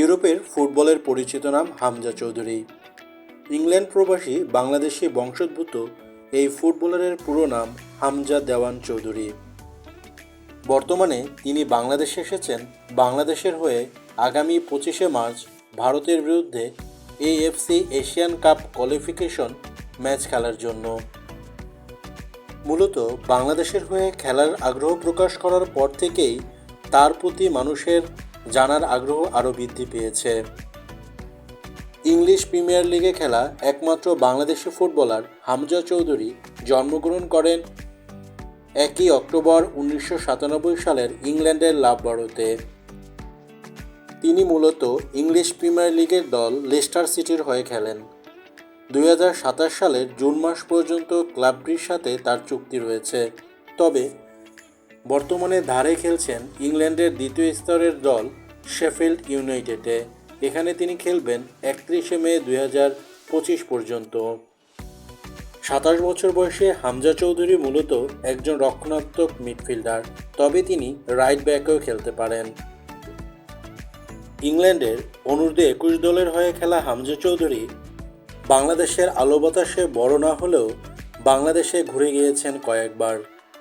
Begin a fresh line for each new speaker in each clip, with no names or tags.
ইউরোপের ফুটবলের পরিচিত নাম হামজা চৌধুরী। ইংল্যান্ড প্রবাসী বাংলাদেশি বংশোদ্ভূত এই ফুটবলারের পুরো নাম হামজা দেওয়ান চৌধুরী। বর্তমানে তিনি বাংলাদেশে এসেছেন, বাংলাদেশের হয়ে আগামী পঁচিশে মার্চ ভারতের বিরুদ্ধে A F C Asian cup qualification match খেলার জন্য। মূলত বাংলাদেশের হয়ে খেলার আগ্রহ প্রকাশ করার পর থেকেই তার প্রতি মানুষের জানার আগ্রহ আরও বৃদ্ধি পেয়েছে। ইংলিশ প্রিমিয়ার লিগে খেলা একমাত্র বাংলাদেশি ফুটবলার হামজা চৌধুরী জন্মগ্রহণ করেন একই অক্টোবর উনিশশো সাতানব্বই সালের ইংল্যান্ডের লাভবারোতে। তিনি মূলত ইংলিশ প্রিমিয়ার লিগের দল লেস্টার সিটির হয়ে খেলেন। দুই হাজার সাতাশ সালের জুন মাস পর্যন্ত ক্লাবটির সাথে তার চুক্তি রয়েছে। তবে বর্তমানে ধারে খেলছেন ইংল্যান্ডের দ্বিতীয় স্তরের দল শেফিল্ড ইউনাইটেডে। এখানে তিনি খেলবেন একত্রিশে মে দুই পর্যন্ত। সাতাশ বছর বয়সে হামজা চৌধুরী মূলত একজন রক্ষণাত্মক মিডফিল্ডার, তবে তিনি রাইট ব্যাকেও খেলতে পারেন। ইংল্যান্ডের অনূর্ধ্ব একুশ দলের হয়ে খেলা হামজা চৌধুরী, বাংলাদেশের আলো বাতাসে বড় না হলেও বাংলাদেশে ঘুরে গিয়েছেন কয়েকবার।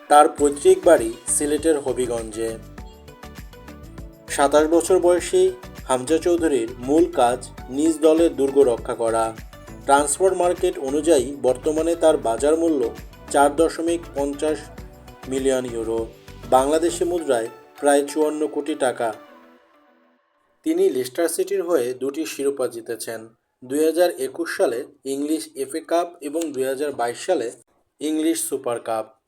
তার পৈতৃক বাড়ি সিলেটের হবিগঞ্জে। সাতাশ বছর বয়সী হামজা চৌধুরীর মূল কাজ নিজ দলের দুর্গ রক্ষা করা। ট্রান্সফার মার্কেট অনুযায়ী বর্তমানে তার বাজার মূল্য চার দশমিক পঞ্চাশ মিলিয়ন ইউরো। বাংলাদেশি মুদ্রায় প্রায় চুয়ান্ন কোটি টাকা। তিনি লিস্টার সিটির হয়ে দুটি শিরোপা জিতেছেন। দুই হাজার একুশ সালে ইংলিশ এফএ কাপ এবং দুই হাজার বাইশ সালে ইংলিশ সুপার কাপ।